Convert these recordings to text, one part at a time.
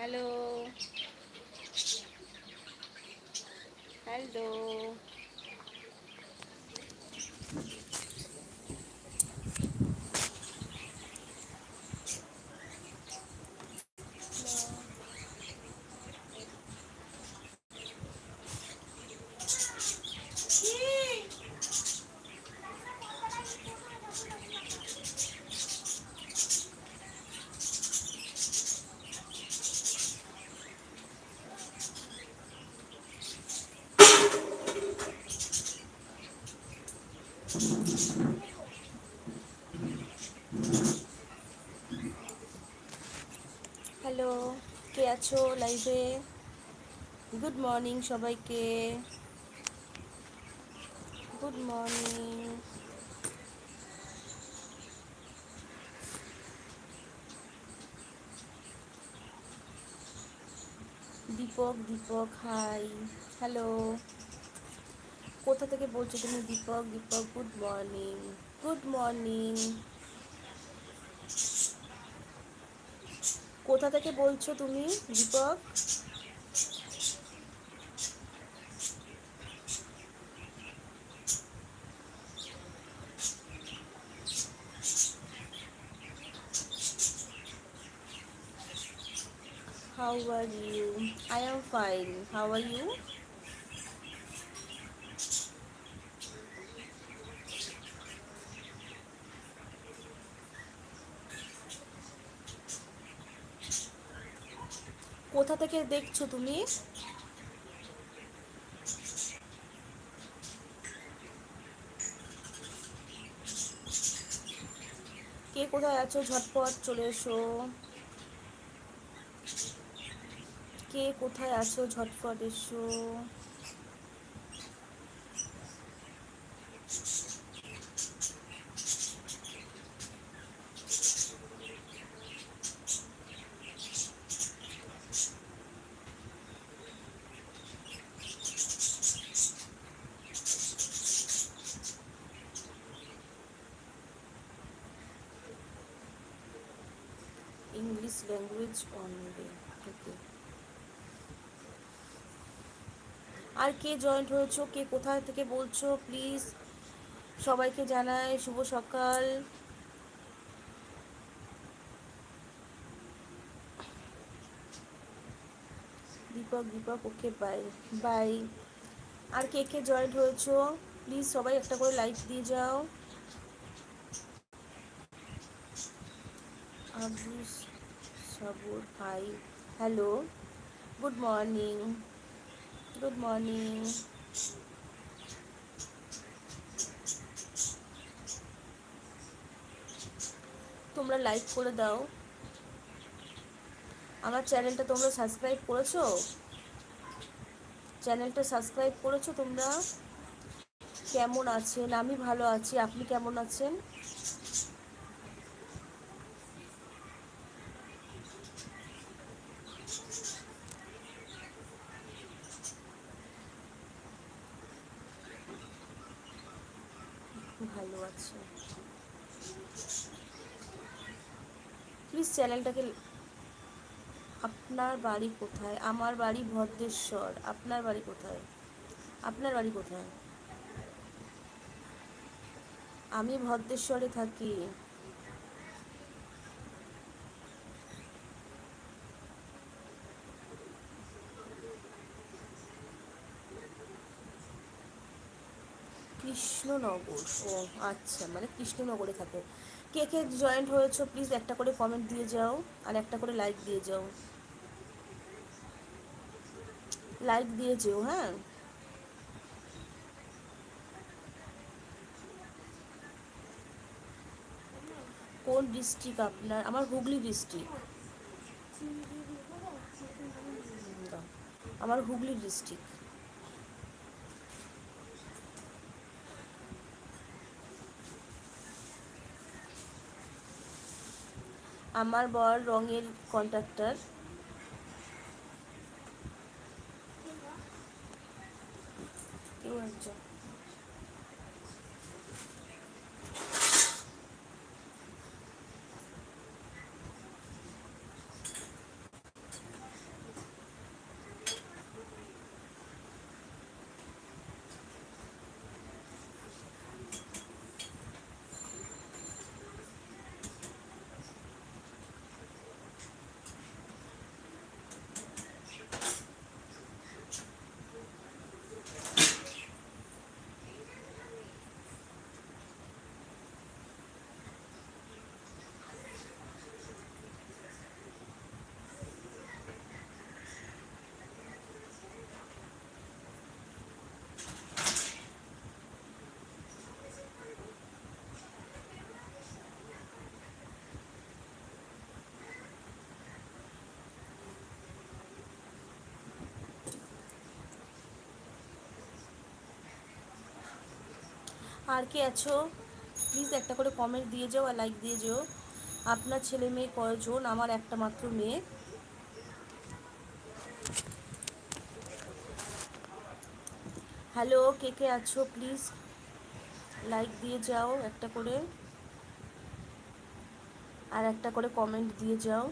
Hello. Hello. Hello কে আছো লাইভে? গুড মর্নিং সবাইকে। Good morning Deepak Deepak hi hello কোথা থেকে বলছো তুমি Deepak? Deepak good morning good morning কোথা থেকে বলছো তুমি Deepak? How are you I am fine how are you কোথা থেকে দেখছ তুমি? কে কোথায় আছো? ঝটপট চলে এসো। কে কোথায় আছো? ঝটপট এসো। ল্যাঙ্গুয়েজ অনলি ওকে আর কে জয়েন্ট হয়েছো? কে কোথায় থেকে বলছো? প্লিজ সবাইকে জানাই, শুভ সকাল। Deepak Deepak, okay bye bye আর কে কে জয়েন্ট হয়েছো? প্লিজ সবাই একটা করে লাইক দিয়ে যাও। Abu Sabur hi hello good morning good morning তোমরা লাইক করে দাও। আমার চ্যানেলটা তোমরা সাবস্ক্রাইব করেছ? চ্যানেলটা সাবস্ক্রাইব করেছ তোমরা? কেমন আছেন? আমি ভালো আছি। আপনি কেমন আছেন? আছে প্লিজ চ্যানেলটাকে আপনার বাড়ি কোথায়? আমার বাড়ি ভদ্রেশ্বর। আপনার বাড়ি কোথায়? আপনার বাড়ি কোথায়? আমি ভদ্রেশ্বরে থাকি। কৃষ্ণনগর, ও আচ্ছা মানে কৃষ্ণনগরে থাকে। কে কে জয়েন্ট হয়েছো প্লিজ একটা করে কমেন্ট দিয়ে যাও, আর একটা করে লাইক দিয়ে যাও। লাইক দিয়ে যেও হ্যাঁ? কোন ডিস্ট্রিক্ট আপনার? আমার হুগলি ডিস্ট্রিক্ট আমার হুগলি ডিস্ট্রিক্ট আমার বর রঙের কন্ট্রাক্টর। কেউ একজন আর কে আছো? প্লিজ একটা করে কমেন্ট দিয়ে যাও আর লাইক দিয়ে যাও। আপনার ছেলে মেয়ে কয়জন? আমার একটা মাত্র মেয়ে। হ্যালো কে কে আছো? প্লিজ লাইক দিয়ে যাও একটা করে। আর একটা করে কমেন্ট দিয়ে যাও।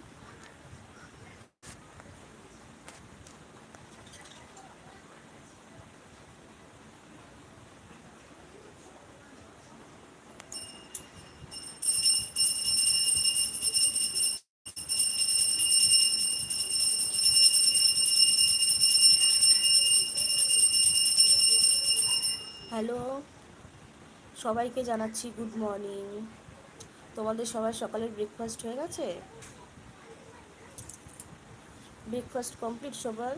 হ্যালো সবাইকে জানাচ্ছি গুড মর্নিং তোমাদের সবার সকালের ব্রেকফাস্ট হয়ে গেছে? ব্রেকফাস্ট কমপ্লিট সবার?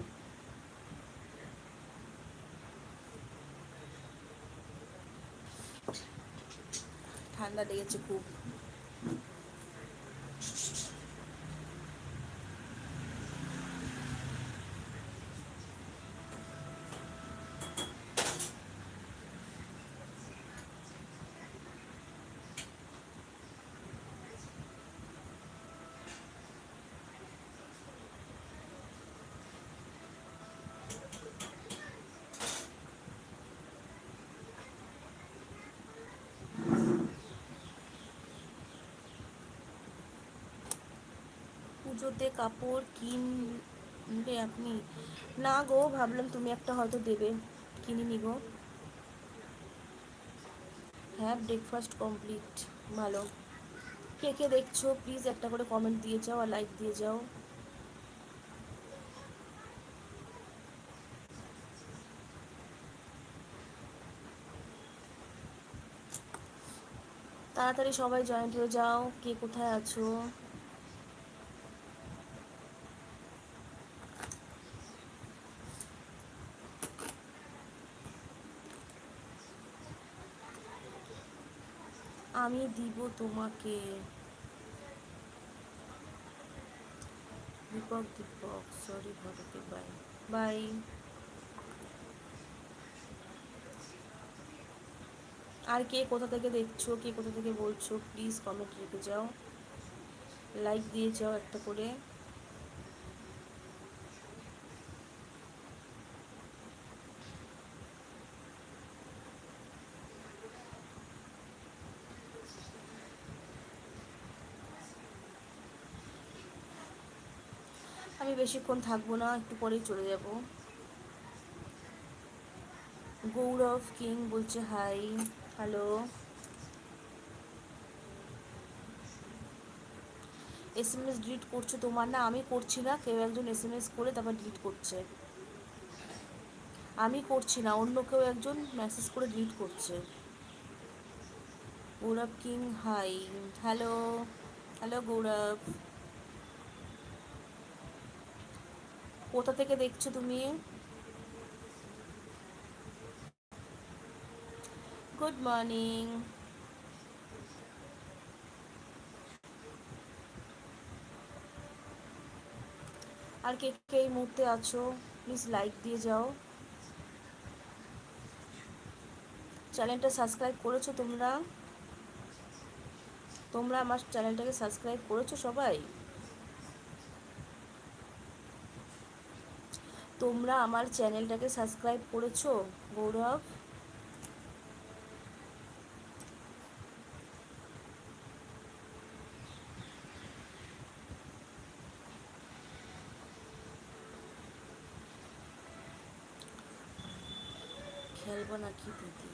ঠান্ডা লেগেছে খুব। পুজোতে কাপড় কিনবে আপনি? না গো, ভাবলাম তুমি একটা হয়তো দেবে। কিনিনি গো হ্যাঁ ব্রেকফাস্ট কমপ্লিট ভালো। কে কে দেখছ প্লিজ একটা করে কমেন্ট দিয়ে যাও আর লাইক দিয়ে যাও। তাড়াতাড়ি সবাই জয়েন্ট হয়ে যাও, কে কোথায় আছো? আমি দিব তোমাকে। Deepak Deepak sorry Bharati bye bye. আর কে কোথা থেকে দেখছ, কে কোথা থেকে বলছো প্লিজ কমেন্ট রেখে যাও। লাইক দিয়ে যাও একটা করে। আমি বেশিক্ষণ থাকব না, একটু পরেই চলে যাব। গৌরব কিং বলছে hi hello S M S delete করছ তোমার? না, আমি করছি না। কেউ একজন এস এম এস করে তারপর ডিলিট করছে। আমি করছি না, অন্য কেউ একজন মেসেজ করে ডিলিট করছে। Gaurav king hi hello hello Gaurav. কোথা থেকে দেখছ তুমি? গুড মর্নিং আর কে কে এই মুহূর্তে আছো? প্লিজ লাইক দিয়ে যাও। চ্যানেলটা সাবস্ক্রাইব করেছ তোমরা? তোমরা আমার চ্যানেলটাকে সাবস্ক্রাইব করেছ সবাই? তোমরা আমার চ্যানেলটাকে সাবস্ক্রাইব করেছ গৌরব? খেলব নাকি দিদি